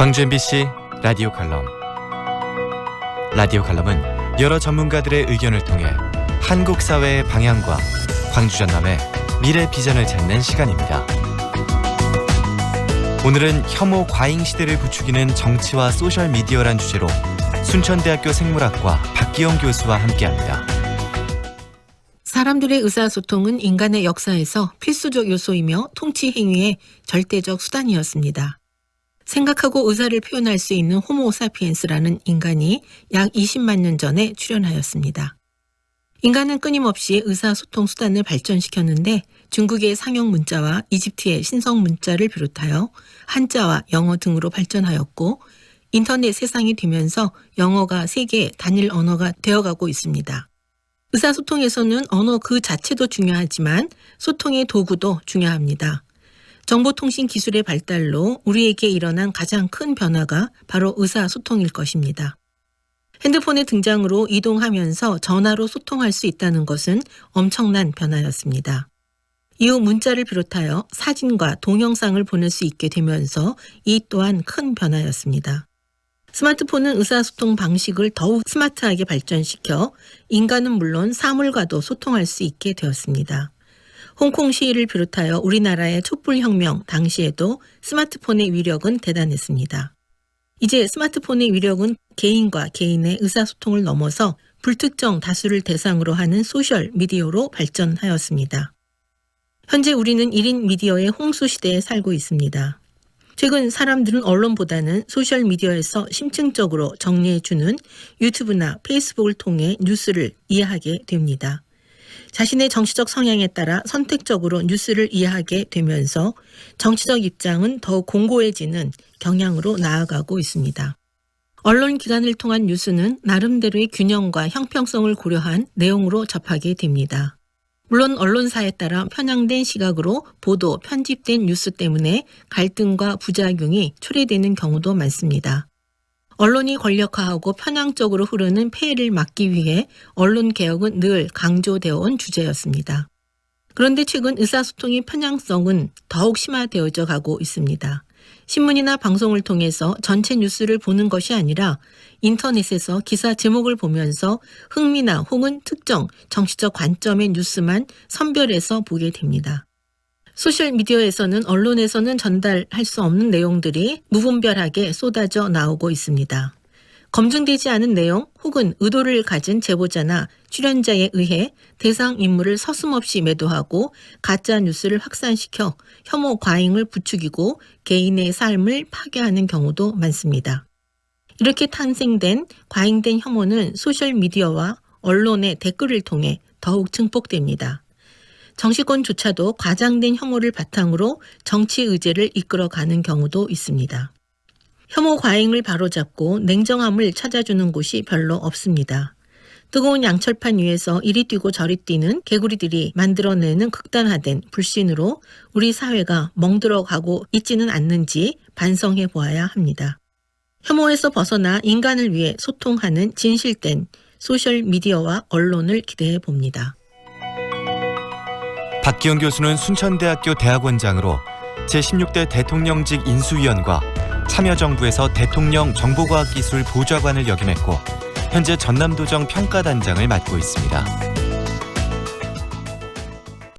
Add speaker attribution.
Speaker 1: 광주 MBC 라디오 칼럼 라디오 칼럼은 여러 전문가들의 의견을 통해 한국 사회의 방향과 광주 전남의 미래 비전을 찾는 시간입니다. 오늘은 혐오 과잉 시대를 부추기는 정치와 소셜 미디어란 주제로 순천대학교 생물학과 박기영 교수와 함께합니다.
Speaker 2: 사람들의 의사소통은 인간의 역사에서 필수적 요소이며 통치 행위의 절대적 수단이었습니다. 생각하고 의사를 표현할 수 있는 호모 사피엔스라는 인간이 약 20만 년 전에 출현하였습니다. 인간은 끊임없이 의사소통 수단을 발전시켰는데 중국의 상용 문자와 이집트의 신성 문자를 비롯하여 한자와 영어 등으로 발전하였고 인터넷 세상이 되면서 영어가 세계의 단일 언어가 되어가고 있습니다. 의사소통에서는 언어 그 자체도 중요하지만 소통의 도구도 중요합니다. 정보통신 기술의 발달로 우리에게 일어난 가장 큰 변화가 바로 의사소통일 것입니다. 핸드폰의 등장으로 이동하면서 전화로 소통할 수 있다는 것은 엄청난 변화였습니다. 이후 문자를 비롯하여 사진과 동영상을 보낼 수 있게 되면서 이 또한 큰 변화였습니다. 스마트폰은 의사소통 방식을 더욱 스마트하게 발전시켜 인간은 물론 사물과도 소통할 수 있게 되었습니다. 홍콩 시위를 비롯하여 우리나라의 촛불혁명 당시에도 스마트폰의 위력은 대단했습니다. 이제 스마트폰의 위력은 개인과 개인의 의사소통을 넘어서 불특정 다수를 대상으로 하는 소셜 미디어로 발전하였습니다. 현재 우리는 1인 미디어의 홍수 시대에 살고 있습니다. 최근 사람들은 언론보다는 소셜 미디어에서 심층적으로 정리해주는 유튜브나 페이스북을 통해 뉴스를 이해하게 됩니다. 자신의 정치적 성향에 따라 선택적으로 뉴스를 이해하게 되면서 정치적 입장은 더욱 공고해지는 경향으로 나아가고 있습니다. 언론 기관을 통한 뉴스는 나름대로의 균형과 형평성을 고려한 내용으로 접하게 됩니다. 물론 언론사에 따라 편향된 시각으로 보도, 편집된 뉴스 때문에 갈등과 부작용이 초래되는 경우도 많습니다. 언론이 권력화하고 편향적으로 흐르는 폐해를 막기 위해 언론 개혁은 늘 강조되어 온 주제였습니다. 그런데 최근 의사소통의 편향성은 더욱 심화되어져 가고 있습니다. 신문이나 방송을 통해서 전체 뉴스를 보는 것이 아니라 인터넷에서 기사 제목을 보면서 흥미나 혹은 특정 정치적 관점의 뉴스만 선별해서 보게 됩니다. 소셜미디어에서는 언론에서는 전달할 수 없는 내용들이 무분별하게 쏟아져 나오고 있습니다. 검증되지 않은 내용 혹은 의도를 가진 제보자나 출연자에 의해 대상 인물을 서슴없이 매도하고 가짜 뉴스를 확산시켜 혐오 과잉을 부추기고 개인의 삶을 파괴하는 경우도 많습니다. 이렇게 탄생된 과잉된 혐오는 소셜미디어와 언론의 댓글을 통해 더욱 증폭됩니다. 정치권조차도 과장된 혐오를 바탕으로 정치 의제를 이끌어가는 경우도 있습니다. 혐오 과잉을 바로잡고 냉정함을 찾아주는 곳이 별로 없습니다. 뜨거운 양철판 위에서 이리 뛰고 저리 뛰는 개구리들이 만들어내는 극단화된 불신으로 우리 사회가 멍들어가고 있지는 않는지 반성해 보아야 합니다. 혐오에서 벗어나 인간을 위해 소통하는 진실된 소셜 미디어와 언론을 기대해 봅니다.
Speaker 1: 박기영 교수는 순천대학교 대학원장으로 제16대 대통령직 인수위원과 참여정부에서 대통령 정보과학기술 보좌관을 역임했고 현재 전남도정 평가단장을 맡고 있습니다.